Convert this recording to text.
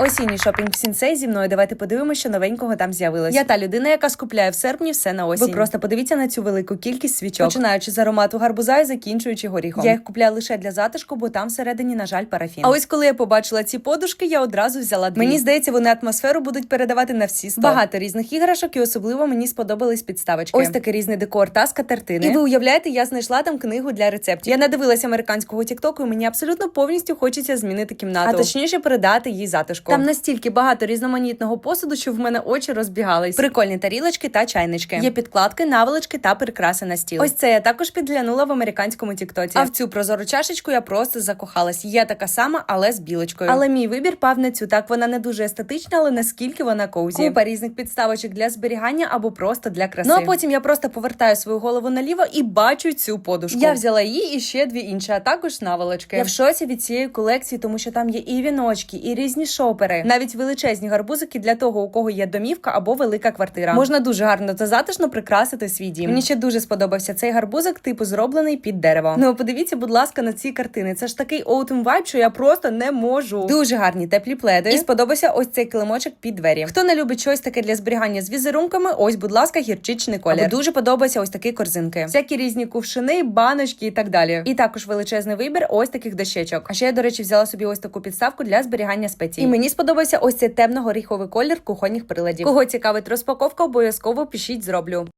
Осінній шопінг в Сінсей зі мною. Давайте подивимося, що новенького там з'явилось. Я та людина, яка скупляє в серпні все на осінь. Ви просто подивіться на цю велику кількість свічок, починаючи з аромату гарбуза і закінчуючи горіхом. Я їх купляю лише для затишку, бо там всередині, на жаль, парафін. А ось коли я побачила ці подушки, я одразу взяла дві. Мені здається, вони атмосферу будуть передавати на всі сто. Багато різних іграшок, і особливо мені сподобались підставочки. Ось такий різний декор та скатертини. І ви уявляєте, я знайшла там книгу для рецептів. Я надивилася американського тіктоку, і мені абсолютно повністю хочеться змінити кімнату, а точніше передати їй затишку. Там настільки багато різноманітного посуду, що в мене очі розбігались. Прикольні тарілочки та чайнички. Є підкладки, наволочки та прикраси на стіл. Ось це я також підглянула в американському тіктоці. А в цю прозору чашечку я просто закохалась. Є така сама, але з білочкою. Але мій вибір пав на цю. Так вона не дуже естетична, але наскільки вона коузі. Купа різних підставочок для зберігання або просто для краси. Ну а потім я просто повертаю свою голову наліво і бачу цю подушку. Я взяла її і ще дві інші, а також наволочки. Я в шоці від цієї колекції, тому що там є і віночки, і різні шопери, навіть величезні гарбузики для того, у кого є домівка або велика квартира. Можна дуже гарно та затишно прикрасити свій дім. Мені ще дуже сподобався цей гарбузик, типу зроблений під дерево. Ну подивіться, будь ласка, на ці картини. Це ж такий оутум вайб, що я просто не можу. Дуже гарні теплі пледи. І сподобався ось цей килимочок під двері. Хто не любить щось таке для зберігання з візерунками, ось, будь ласка, гірчичний колір. Або дуже подобається ось такі корзинки. Всякі різні кувшини, баночки і так далі. І також величезний вибір ось таких дощечок. А ще я, до речі, взяла собі ось таку підставку для зберігання спецій. І мені сподобався ось цей темно-горіховий колір кухонних приладів. Кого цікавить розпаковка, обов'язково пишіть, зроблю.